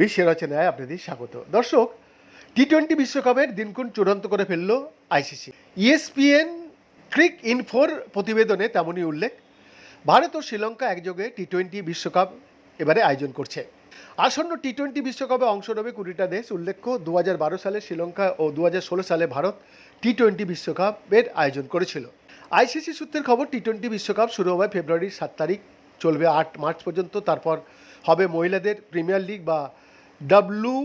বিশ্বের রচনায় আপনাদের স্বাগত। দর্শক টি টোয়েন্টি বিশ্বকাপের দিনক্ষণ চূড়ান্ত করে ফেলল আইসিসি। ইএসপিএন ক্রিক ইনফোর প্রতিবেদনে তেমনই উল্লেখ, ভারত ও শ্রীলঙ্কা একযোগে টি টোয়েন্টি বিশ্বকাপ এবারে আয়োজন করছে। আসন্ন টি টোয়েন্টি বিশ্বকাপে অংশ নেবে কুড়িটা দেশ। উল্লেখ্য দু সালে শ্রীলঙ্কা ও দু হাজার ষোলো সালে ভারত টি টোয়েন্টি বিশ্বকাপের আয়োজন করেছিল। আইসিসি সূত্রের খবর টি টোয়েন্টি বিশ্বকাপ শুরু হবে ফেব্রুয়ারির সাত তারিখ। চলবে আট মার্চ পর্যন্ত। তারপর হবে মহিলাদের প্রিমিয়ার লিগ বা ডাব্লু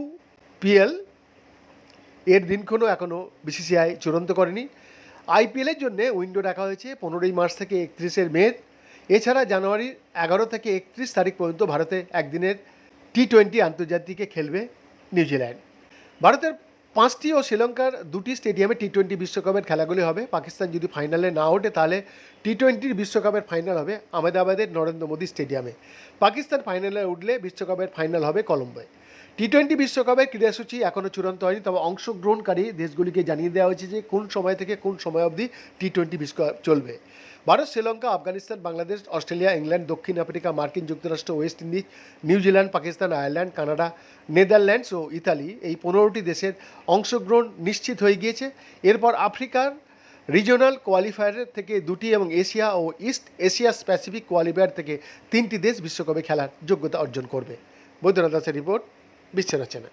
পিএল এর দিনক্ষণও এখনও বিসিসিআই চূড়ান্ত করেনি। আইপিএলের জন্য উইন্ডো রাখা হয়েছে পনেরোই মার্চ থেকে একত্রিশের মে এছাড়া জানুয়ারির এগারো থেকে একত্রিশ তারিখ পর্যন্ত ভারতে একদিনের টি টোয়েন্টি আন্তর্জাতিকে খেলবে নিউজিল্যান্ড। ভারতের পাঁচটি ও শ্রীলঙ্কার দুটি স্টেডিয়ামে টি টোয়েন্টি বিশ্বকাপের খেলাগুলি হবে। পাকিস্তান যদি ফাইনালে না ওঠে, তাহলে টি টোয়েন্টির বিশ্বকাপের ফাইনাল হবে আহমেদাবাদের নরেন্দ্র মোদী স্টেডিয়ামে। পাকিস্তান ফাইনালে উঠলে বিশ্বকাপের ফাইনাল হবে কলম্বোয়। টি টোয়েন্টি বিশ্বকাপের ক্রীড়াসূচি এখনও চূড়ান্ত হয়নি, তবে অংশগ্রহণকারী দেশগুলিকে জানিয়ে দেওয়া হয়েছে যে কোন সময় থেকে কোন সময় অবধি টি টোয়েন্টি বিশ্বকাপ চলবে। ভারত, শ্রীলঙ্কা, আফগানিস্তান, বাংলাদেশ, অস্ট্রেলিয়া, ইংল্যান্ড, দক্ষিণ আফ্রিকা, মার্কিন যুক্তরাষ্ট্র, West Indies New Zealand Pakistan, Ireland, Canada, Netherlands ও ইতালি এই পনেরোটি দেশের অংশগ্রহণ নিশ্চিত হয়ে গিয়েছে। এরপর আফ্রিকার রিজিওনাল কোয়ালিফায়ারের থেকে দুটি এবং এশিয়া ও ইস্ট এশিয়া প্যাসিফিক কোয়ালিফায়ার থেকে তিনটি দেশ বিশ্বকাপে খেলার যোগ্যতা অর্জন করবে। বৈদ্যনাথ দাসের রিপোর্ট। বিশ্ব রচনা